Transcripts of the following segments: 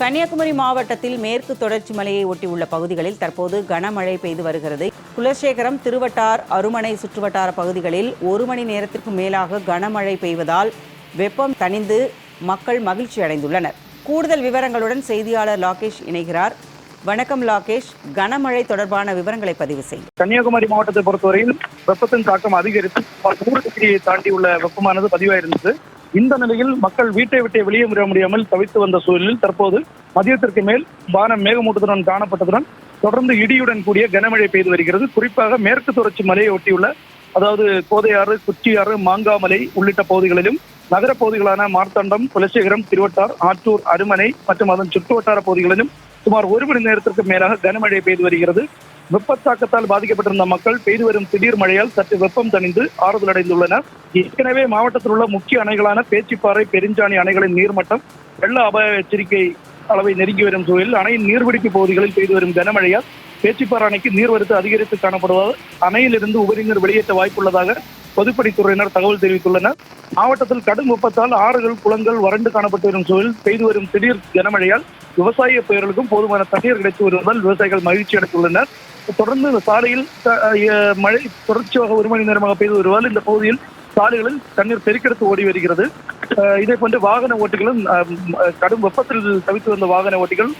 கன்னியாகுமரி மாவட்டத்தில் மேற்கு தொடர்ச்சி மலையை ஒட்டியுள்ள பகுதிகளில் தற்போது கனமழை பெய்து வருகிறது. குலசேகரம் திருவட்டார் அருமனை சுற்றுவட்டார பகுதிகளில் ஒரு மணி நேரத்திற்கு மேலாக கனமழை பெய்வதால் வெப்பம் தணிந்து மக்கள் மகிழ்ச்சி அடைந்துள்ளனர். கூடுதல் விவரங்களுடன் செய்தியாளர் லாகேஷ் இணைகிறார். வணக்கம் லாகேஷ். கனமழை தொடர்பான விவரங்களை பதிவு செய்யும் கன்னியாகுமரி மாவட்டத்தை பொறுத்தவரையில் வெப்பத்தின் தாக்கம் அதிகரித்து நூறு டிகிரியை தாண்டி உள்ள வெப்பமானது பதிவாயிருந்தது. இந்த நிலையில் மக்கள் வீட்டை விட்டே வெளியே வர முடியாமல் தவித்து வந்த சூழலில் தற்போது மதியத்திற்கு மேல் வானம் மேகமூட்டத்துடன் காணப்பட்டதுடன் தொடர்ந்து இடியுடன் கூடிய கனமழை பெய்து வருகிறது. குறிப்பாக மேற்கு தொடர்ச்சி மலையை ஒட்டியுள்ள அதாவது கோதையாறு குச்சியாறு மாங்காமலை உள்ளிட்ட பகுதிகளிலும் நகர பகுதிகளான மார்த்தாண்டம் குலசேகரம் திருவட்டார் ஆற்றூர் அருமனை மற்றும் அதன் சுற்றுவட்டார பகுதிகளிலும் சுமார் ஒரு மணி நேரத்திற்கு மேலாக கனமழை பெய்து வருகிறது. வெப்பத்தாக்கத்தால் பாதிக்கப்பட்டிருந்த மக்கள் பெய்து வரும் திடீர் மழையால் சற்று வெப்பம் தணிந்து ஆறுதல் அடைந்துள்ளனர் ஏற்கனவே மாவட்டத்தில் உள்ள முக்கிய அணைகளான பேச்சிப்பாறை பெருஞ்சாணி அணைகளின் நீர்மட்டம் வெள்ள அபாய எச்சரிக்கை அளவை நெருங்கி வரும் சூழலில் அணையின் நீர்பிடிப்பு பகுதிகளில் பெய்து வரும் கனமழையால் பேச்சிப்பாறை அணைக்கு நீர்வரத்து அதிகரித்து காணப்படுவதால் அணையிலிருந்து உபரிநீர் வெளியேற்ற வாய்ப்புள்ளதாக பொதுப்பணித்துறையினர் தகவல் தெரிவித்துள்ளனர். மாவட்டத்தில் கடும் வெப்பத்தால் ஆறுகள் குளங்கள் வறண்டு காணப்பட்டு வரும் சூழலில் பெய்து வரும் திடீர் கனமழையால் விவசாய பயிர்களுக்கும் போதுமான தண்ணீர் கிடைத்து வருவதால் விவசாயிகள் மகிழ்ச்சி அடைந்துள்ளனர். தொடர்ந்து இந்த சாலையில் மழை தொடர்ச்சியாக ஒரு மணி நேரமாக பெய்து வருவதால் இந்த பகுதியில் சாலைகளில் தண்ணீர் பெருக்கெடுத்து ஓடி வருகிறது. அஹ் இதே போன்று வாகன ஓட்டிகளும் அஹ், கடும் வெப்பத்தில் தவித்து வந்த வாகன ஓட்டிகள்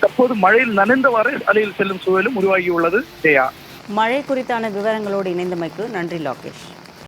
தற்போது மழையில் நனைந்தவாறு சாலையில் செல்லும் சூழலும் உருவாகியுள்ளது. ஜெயா. மழை குறித்தான விவரங்களோடு இணைந்தமைக்கு நன்றி லோகேஷ்.